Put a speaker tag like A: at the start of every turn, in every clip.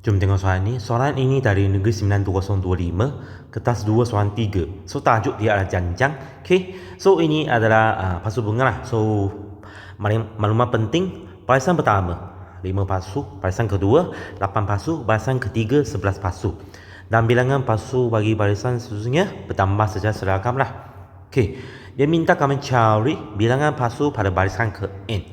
A: Jom tengok soalan ni. Soalan ini dari Negeri 92025, kertas 2 soalan 3. So tajuk dia adalah janjang. Okay. So ini adalah uh, pasu bunga lah. So maklumat penting. Barisan pertama, 5 pasu. Barisan kedua, 8 pasu. Barisan ketiga, 11 pasu. Dan bilangan pasu bagi barisan seterusnya bertambah secara seragam lah. Okay. Dia minta kami cari bilangan pasu pada barisan ke N.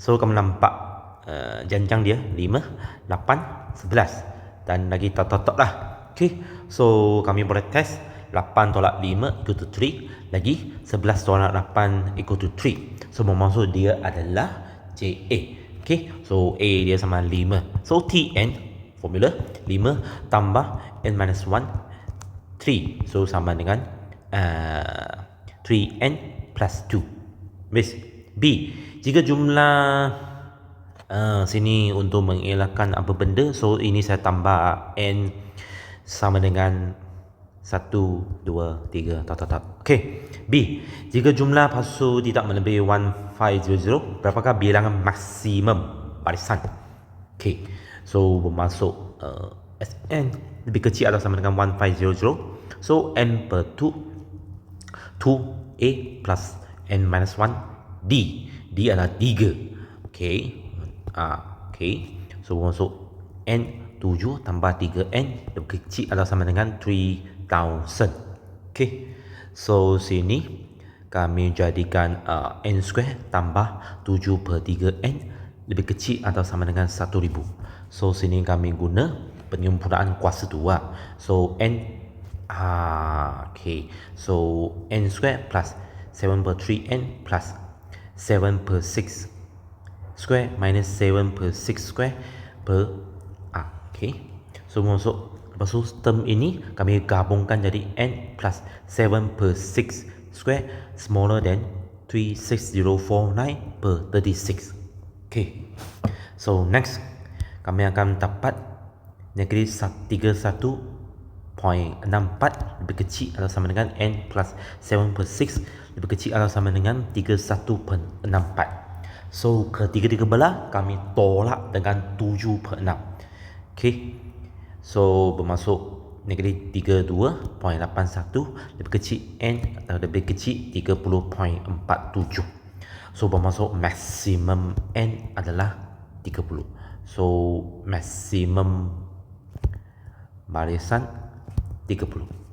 A: So kami nampak uh, janjang dia 5, 8, 11 dan lagi tot-tot lah. Okay, so kami boleh test. 8 tolak 5 equal to 3 lagi 11 tolak 8 equal to 3 so maksud dia adalah JA Okay, so A dia sama 5 so TN formula 5 tambah N minus 1 3 so sama dengan uh, 3N plus 2 Miss B jika jumlah Uh, sini untuk mengelakkan apa benda so ini saya tambah n sama dengan 1 2 3 tak tak tak okey b. Jika jumlah pasu tidak melebihi 1500 berapakah bilangan maksimum barisan? Okey so bermaksud uh, sn lebih kecil atau sama dengan 1500 so n per 2 2a plus n minus 1 d. D adalah 3 okey Ah, okay. So masuk N 7 tambah 3N lebih kecil adalah sama dengan 3000. Okay. So sini kami jadikan uh, N square tambah 7 per 3N lebih kecil atau sama dengan 1000. So sini kami guna penyempurnaan kuasa 2. So N Ah, okay. So n square plus 7 per 3n plus 7 per 6 square minus 7 per 6 square per R. Okay. So masuk lepas tu term ini kami gabungkan jadi n plus 7 per 6 square smaller than 36049 per 36. Okay. So next kami akan dapat negeri 31.64 lebih kecil atau sama dengan n plus 7 per 6 lebih kecil atau sama dengan 31.64. So ketiga-tiga belah kami tolak dengan 7 per 6 Okay. So bermasuk negatif 32.81 lebih kecil N atau lebih kecil 30.47 So bermasuk maksimum N adalah 30 So maksimum barisan 30